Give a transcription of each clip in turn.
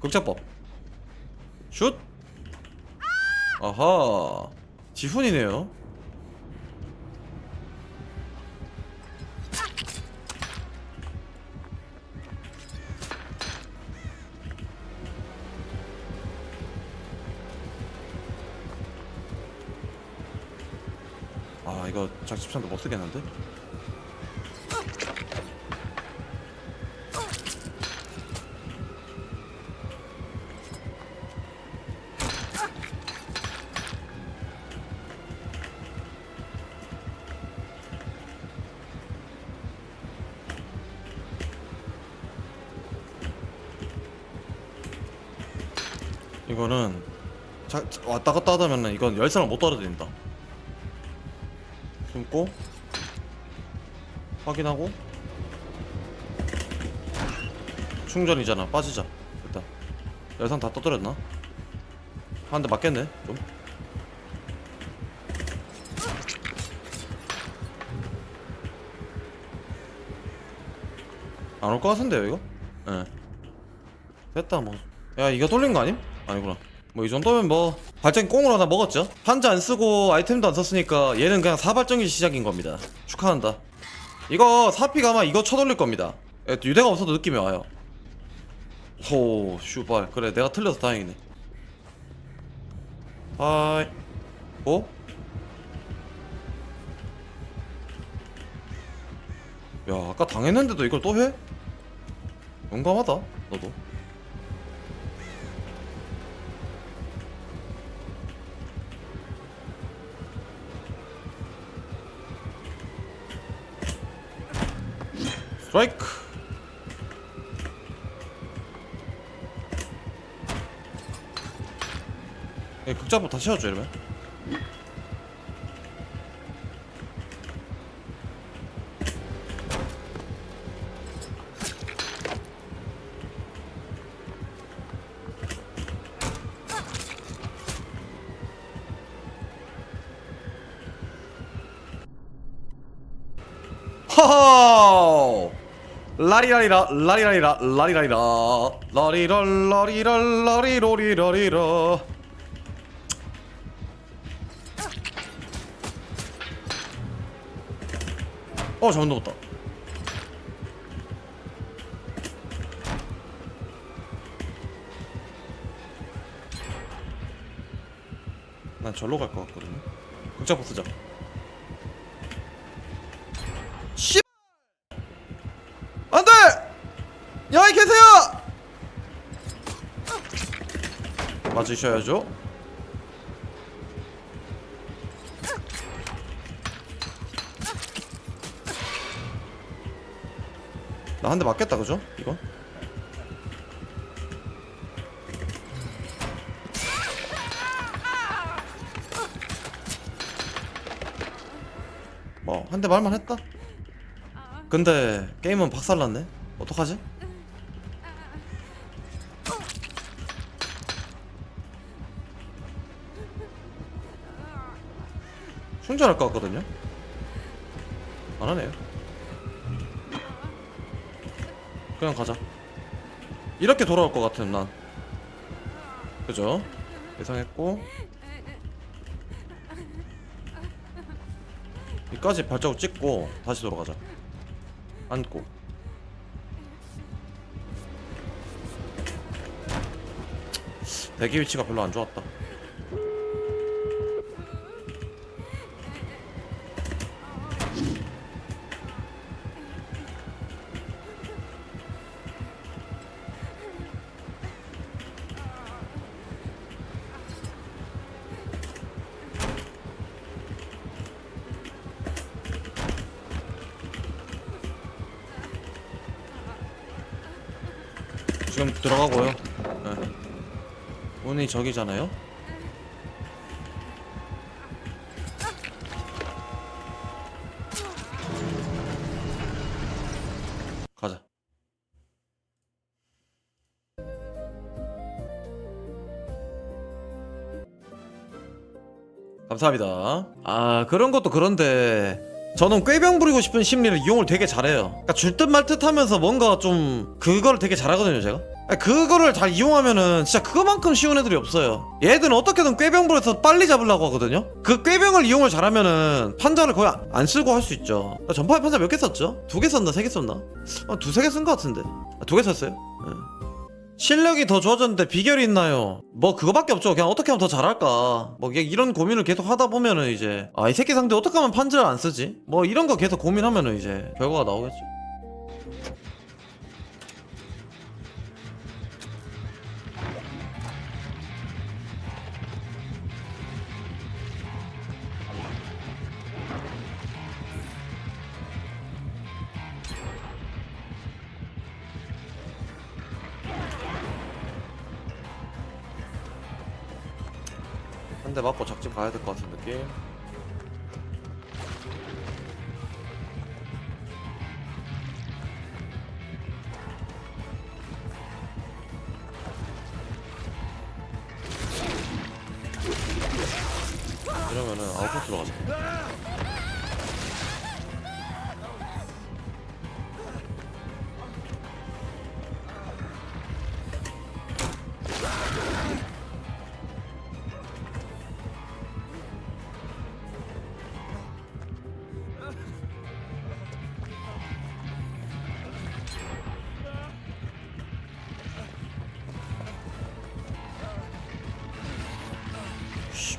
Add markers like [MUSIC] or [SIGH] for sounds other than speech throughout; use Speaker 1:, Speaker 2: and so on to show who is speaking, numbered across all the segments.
Speaker 1: 극작법. 슛. 아하. 지훈이네요. 아 이거 작집찬도 못 쓰겠는데? 이거는 자, 자- 왔다 갔다 하다면은 이건 열쇠를 못 떨어뜨린다. 숨고 확인하고 충전이잖아. 빠지자. 일단 열상 다 떠들었나? 한 대 맞겠네. 좀. 안 올 것 같은데요 이거? 예. 됐다 뭐. 야 이거 돌린 거 아님? 아니구나. 뭐 이 정도면 뭐 발전기 꽁으로 하나 먹었죠. 판자 안 쓰고 아이템도 안 썼으니까 얘는 그냥 사발전기 시작인 겁니다. 축하한다. 이거 사피가 아마 이거 쳐돌릴 겁니다. 예, 유대가 없어도 느낌이 와요. 호 슈발 그래 내가 틀려서 다행이네. 하이 어? 야 아까 당했는데도 이걸 또 해? 용감하다 너도. 스트라이크. 예, 극자부 다 채워줘 이러면 라리라리라 라리라리라 라리라리라. 라리라 라리라 라리로리 라리라. 어 잘못 넣었다. 난 절로 갈 것 같거든요. 극작부 쓰자 안돼! 여기 계세요! 맞으셔야죠. 나 한 대 맞겠다 그죠? 이거? 뭐한 대 말만 했다. 근데 게임은 박살났네. 어떡하지? 충전할 것 같거든요. 안 하네요. 그냥 가자. 이렇게 돌아올 것 같은 난. 그죠? 예상했고. 여기까지 발자국 찍고 다시 돌아가자. 앉고. 대기 위치가 별로 안 좋았다 지금 들어가고요 네. 문이 저기잖아요 가자 감사합니다. 아 그런 것도 그런데 저는 꾀병 부리고 싶은 심리를 이용을 되게 잘해요. 그러니까 줄 듯 말 듯 하면서 뭔가 좀 그걸 되게 잘하거든요 제가. 그거를 잘 이용하면은 진짜 그거만큼 쉬운 애들이 없어요 얘들은 어떻게든 꾀병부에서 빨리 잡으려고 하거든요 그 꾀병을 이용을 잘하면은 판자를 거의 안- 안 쓰고 할 수 있죠 나 전파에 판자 몇 개 썼죠? 두 개 썼나? 세 개 썼나? 아, 두세 개 쓴 것 같은데 아, 두개 썼어요? 예. 실력이 더 좋아졌는데 비결이 있나요? 뭐 그거밖에 없죠. 그냥 어떻게 하면 더 잘할까. 뭐 이게 이런 고민을 계속 하다 보면은 이제 아 이 새끼 상대 어떻게 하면 판자를 안 쓰지? 뭐 이런 거 계속 고민하면은 이제 결과가 나오겠죠. 대 맞고 작집 가야 될 것 같은 느낌. 이러면은 아웃포트로 가자.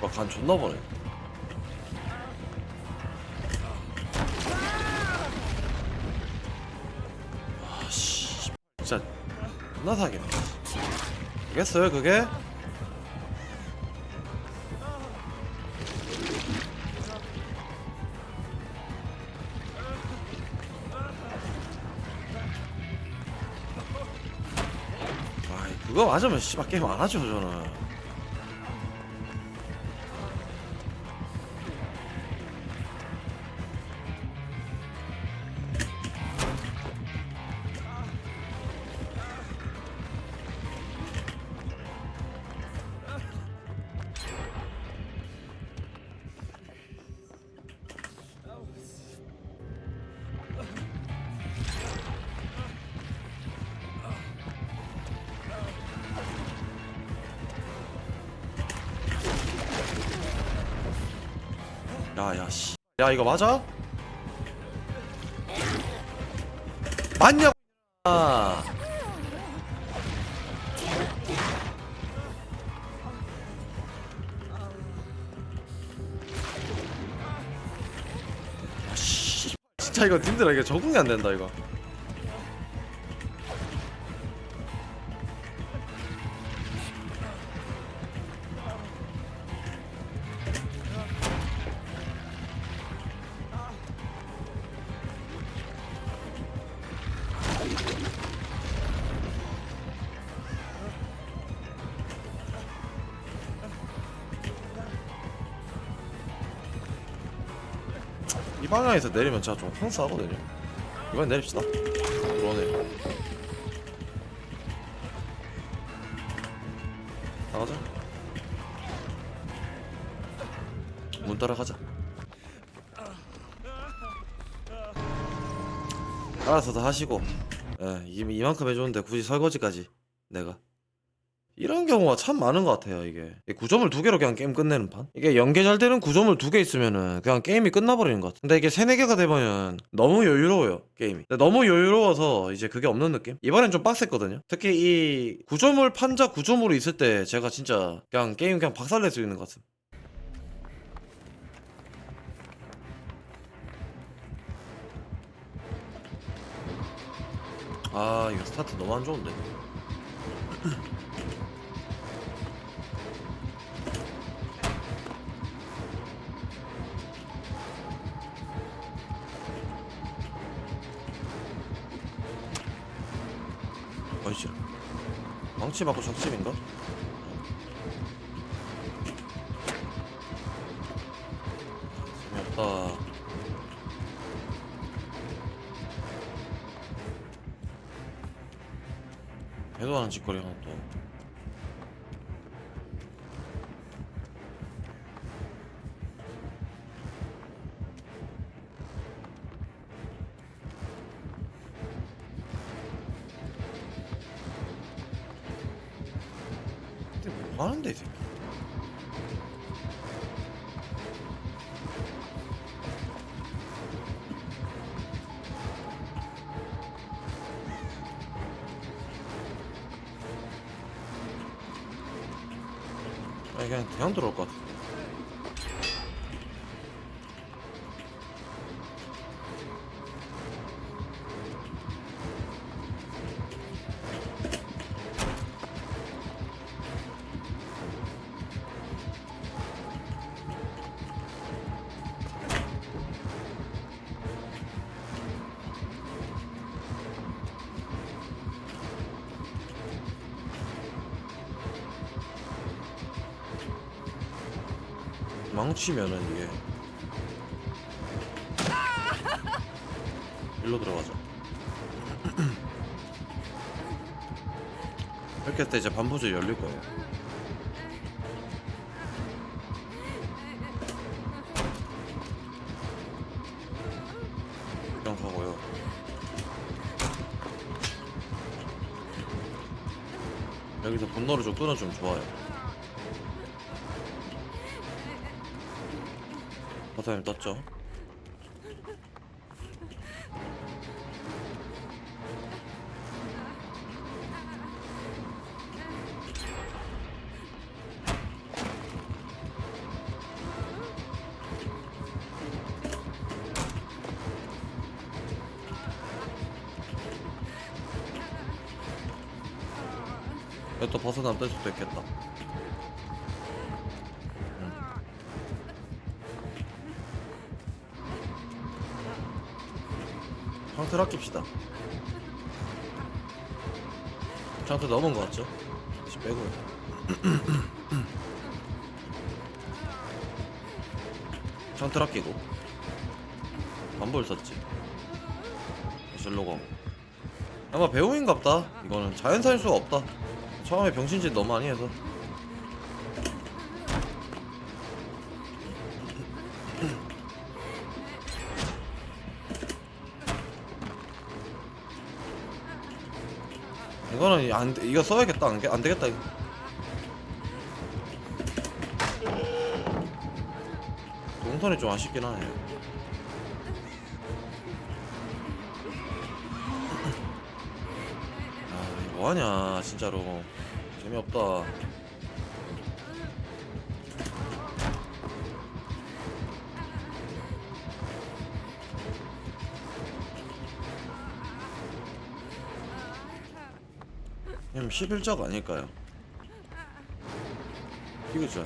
Speaker 1: 씨발 간 존나 보네. 아씨 진짜 존나 사기네. 알겠어요 그게? 아이 그거 맞으면 씨발 게임 안 하죠 저는. 야야 씨. 야 이거 맞아? 맞냐고. 아. 아, 씨. 진짜 이거 님들아 이거 적응이 안 된다 이거. 이 방향에서 내리면 제가 좀 황스하거든요. 이번 내립시다. 들어오네. 나가자. 문 따라가자. 알아서 다 하시고. 예, 이, 이만큼 해줬는데 굳이 설거지까지 내가. 이런 경우가 참 많은 것 같아요 이게. 이 구점을 두 개로 그냥 게임 끝내는 판? 이게 연계 잘 되는 구점을 두 개 있으면은 그냥 게임이 끝나버리는 것 같아. 근데 이게 세네 개가 되면 너무 여유로워요 게임이. 너무 여유로워서 이제 그게 없는 느낌? 이번엔 좀 빡셌거든요. 특히 이 구조물 판자 구조물이 있을 때 제가 진짜 그냥 게임 그냥 박살낼 수 있는 것 같습니다. 아 이거 스타트 너무 안 좋은데 망치 맞고 적집인가? 재미없다 해도 하는 짓거리 하나 또 아니 그냥 그냥 들어올 것 같아 망치면은 이게 일로 들어가자 [CLEARS THROAT] 이렇게 할 때 이제 반부조 열릴 거예요. 그냥 가고요. 여기서 분노를 좀 끊어주면 좋아요 버섯님 떴죠? 또 벗어나면 뜰 수도 있겠다 상태 아낍시다. 상태 넘은 거 같죠? 다시 빼고요 상태 아끼고. 반볼 썼지. 실로고 아마 배우인갑다. 이거는 자연사일 수가 없다. 처음에 병신짓 너무 많이 해서 이거는 안 돼- 이거 써야겠다 안, 돼- 안 되겠다 이거. 동선이 좀 아쉽긴 하네. 아 뭐하냐 진짜로. 재미없다 11적 아닐까요? 이거죠.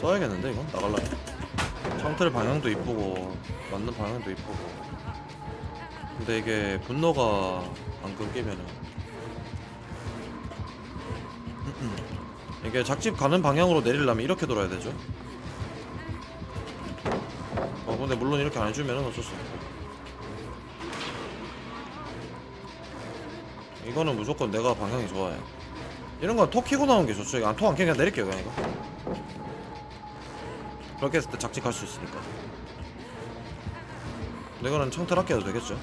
Speaker 1: 써야겠는데 이건? 나갈라면 상틀 방향도 이쁘고 맞는 방향도 이쁘고. 근데 이게 분노가 안 끊기면은 이게 작집 가는 방향으로 내리려면 이렇게 돌아야 되죠? 어 근데 물론 이렇게 안 해주면은 어쩔 수 없고. 이거는 무조건 내가 방향이 좋아요. 이런 건톡 키고 나오는 게 좋죠. 이거 키고 그냥 내릴게요 그냥 이거. 그렇게 했을 때 작직할 수 있으니까. 이거는 청틀 아껴도 되겠죠?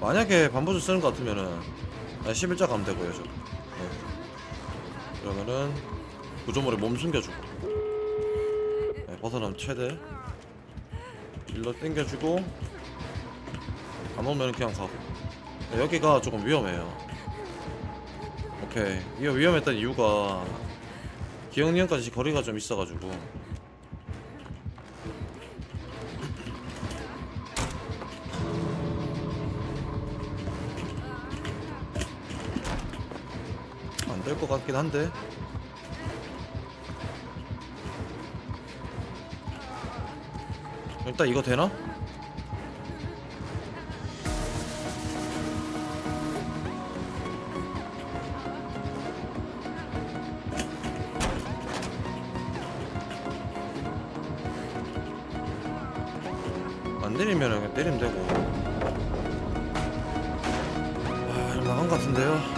Speaker 1: 만약에 반보주 쓰는 것 같으면은 11자 가면 되고요 저 네. 그러면은 구조물에 몸 숨겨주고. 네, 벗어나면 최대 일로 당겨주고 안 오면 그냥 가고. 네, 여기가 조금 위험해요. 오케이. 이거 위험했던 이유가 기억니언까지 거리가 좀 있어가지고 것 같긴 한데. 일단 이거 되나? 안 내리면 그냥 때리면 되고. 아 이거 나간 것 같은데요